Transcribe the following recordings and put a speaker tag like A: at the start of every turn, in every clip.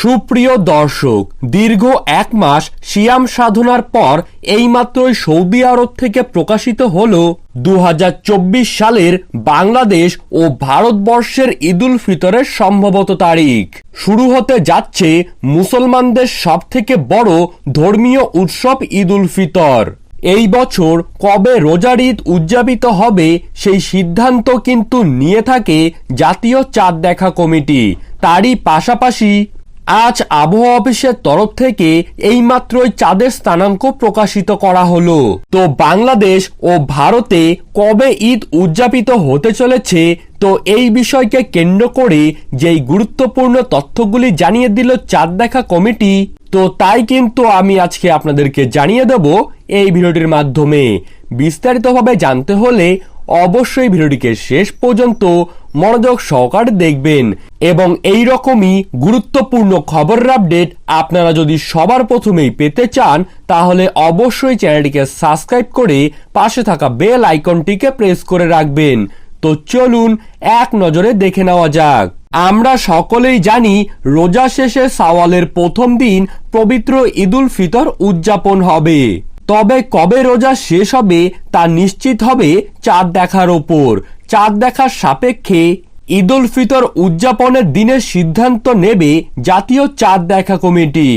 A: সুপ্রিয় দর্শক, দীর্ঘ এক মাস সিয়াম সাধনার পর এইমাত্রই সৌদি আরব থেকে প্রকাশিত হল দু হাজার চব্বিশ সালের বাংলাদেশ ও ভারতবর্ষের ঈদুল ফিতরের সম্ভবত তারিখ। শুরু হতে যাচ্ছে মুসলমানদের সবথেকে বড় ধর্মীয় উৎসব ঈদুল ফিতর। এই বছর কবে রোজার ঈদ উদযাপিত হবে সেই সিদ্ধান্ত কিন্তু নিয়ে থাকে জাতীয় চাঁদ দেখা কমিটি। তারই পাশাপাশি আজ আবহাওয়া অফিসের তরফ থেকে এইমাত্রই চাঁদের স্থানাঙ্ক প্রকাশিত করা হলো। তো বাংলাদেশ ও ভারতে কবে ঈদ উদযাপিত হতে চলেছে, তো এই বিষয়কে কেন্দ্র করে যেই গুরুত্বপূর্ণ তথ্যগুলি জানিয়ে দিল চাঁদ দেখা কমিটি, তো তাই কিন্তু আমি আজকে আপনাদেরকে জানিয়ে দেব এই ভিডিওটির মাধ্যমে। বিস্তারিতভাবে জানতে হলে অবশ্যই ভিডিওটিকে শেষ পর্যন্ত মনোযোগ সহকারে দেখবেন এবং এই রকমই গুরুত্বপূর্ণ খবরের আপডেট আপনারা যদি সবার প্রথমেই পেতে চান, তাহলে অবশ্যই চ্যানেলটিকে সাবস্ক্রাইব করে পাশে থাকা বেল আইকনটিকে প্রেস করে রাখবেন। তো চলুন এক নজরে দেখে নেওয়া যাক। আমরা সকলেই জানি রোজা শেষে সাওয়ালের প্রথম দিন পবিত্র ঈদুল ফিতর উদযাপন হবে। তবে কবে রোজা শেষ হবে তা নিশ্চিত হবে চাঁদ দেখার ওপর। চাঁদ দেখার সাপেক্ষে ঈদুল ফিতর উদযাপনের দিনের সিদ্ধান্ত নেবে জাতীয় চাঁদ দেখা কমিটি।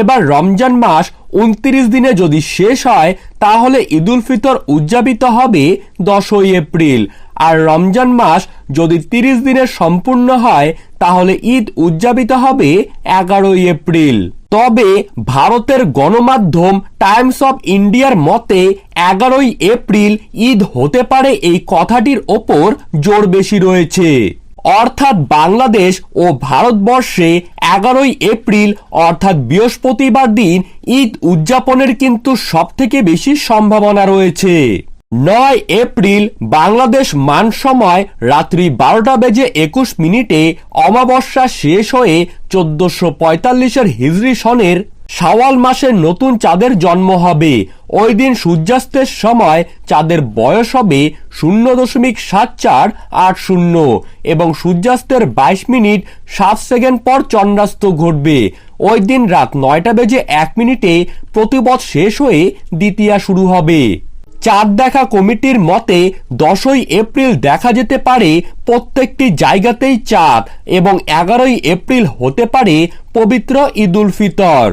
A: এবার রমজান মাস উনত্রিশ দিনে যদি শেষ হয়, তাহলে ঈদুল ফিতর উদযাপিত হবে দশই এপ্রিল। আর রমজান মাস যদি তিরিশ দিনে সম্পূর্ণ হয়, তাহলে ঈদ উদযাপিত হবে এগারোই এপ্রিল। তবে ভারতের গণমাধ্যম টাইমস অফ ইন্ডিয়ার মতে এগারোই এপ্রিল ঈদ হতে পারে এই কথাটির ওপর জোর বেশি রয়েছে। অর্থাৎ বাংলাদেশ ও ভারতবর্ষে এগারোই এপ্রিল, অর্থাৎ বৃহস্পতিবার দিন, ঈদ উদযাপনের কিন্তু সবথেকে বেশি সম্ভাবনা রয়েছে। নয় এপ্রিল বাংলাদেশ মান সময় রাত্রি বারোটা বেজে একুশ মিনিটে অমাবস্যা শেষ হয়ে চোদ্দশো পঁয়তাল্লিশের হিজরি সনের শাওয়াল মাসের নতুন চাঁদের জন্ম হবে। ওই দিন সূর্যাস্তের সময় চাঁদের বয়স হবে শূন্য দশমিক সাত চার আট শূন্য এবং সূর্যাস্তের বাইশ মিনিট সাত সেকেন্ড পর চন্দ্রাস্ত ঘটবে। ওই দিন রাত নয়টা বেজে এক মিনিটে প্রতিপদ শেষ হয়ে দ্বিতীয়া শুরু হবে। চাঁদ দেখা কমিটির মতে দশই এপ্রিল দেখা যেতে পারে প্রত্যেকটি জায়গাতেই চাঁদ এবং এগারোই এপ্রিল হতে পারে পবিত্র ঈদুল ফিতর।